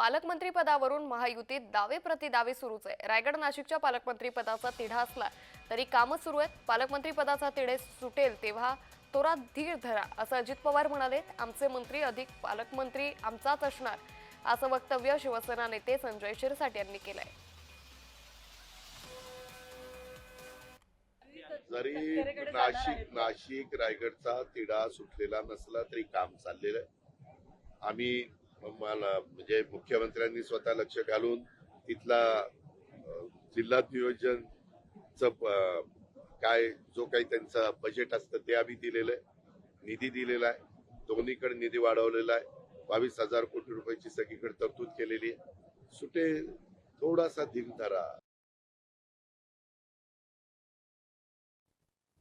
पालकमंत्री पदावरून महायुतीत दावे प्रतिदावे सुरूच आहे. रायगड नाशिकच्या पालकमंत्री पदाचा तिढा असला तरी कामच सुरू आहेत. पालकमंत्री पदाचा तिढे सुटेल तेव्हा तोरा धीर धरा असं अजित पवार म्हणाले. आमचे मंत्री अधिक पालकमंत्री आमचाच असणार असं वक्तव्य शिवसेना नेते संजय शिरसाट यांनी केलंय. जरी नाशिक नाशिक रायगडचा तिढा सुटलेला नसला तरी काम चाललेलं आहे. आम्ही मला म्हणजे मुख्यमंत्र्यांनी स्वतः लक्ष घालून तिथला जिल्हा नियोजनच काय जो काही त्यांचं बजेट असतं ते आम्ही दिलेलं आहे. निधी दिलेला आहे. दोन्हीकडे निधी वाढवलेला आहे. बावीस हजार कोटी रुपयाची सगळीकडे तरतूद केलेली आहे. सुटे थोडासा धीर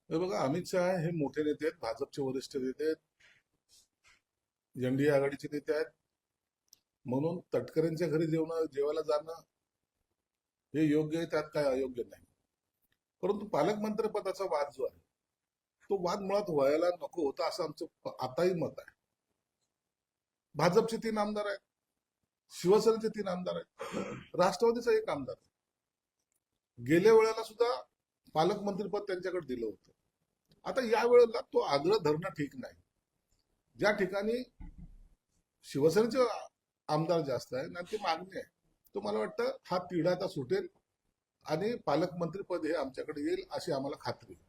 बघा अमित शहा हे मोठे नेते आहेत भाजपचे वरिष्ठ नेते आहेत एनडीए आघाडीचे नेते आहेत म्हणून तटकरेंच्या घरी जेवण जेवायला जाणं हे योग्य आहे त्यात काय अयोग्य नाही. परंतु पालकमंत्री पदाचा वाद जो आहे तो वाद मुळात व्हायला नको होता असं आमचं आताही मत आहे. भाजपचे तीन आमदार आहेत शिवसेनेचे तीन आमदार आहेत राष्ट्रवादीचा एक आमदार आहे. गेल्या वेळेला सुद्धा पालकमंत्रीपद त्यांच्याकडे दिलं होतं. आता या वेळेला तो आग्रह धरणं ठीक नाही. ज्या ठिकाणी शिवसेनेचे आमदार जास्त आहे आणि ती मागणी आहे. तो मला वाटतं हा तिढा आता सुटेल आणि पालकमंत्रीपद हे आमच्याकडे येईल अशी आम्हाला खात्री आहे.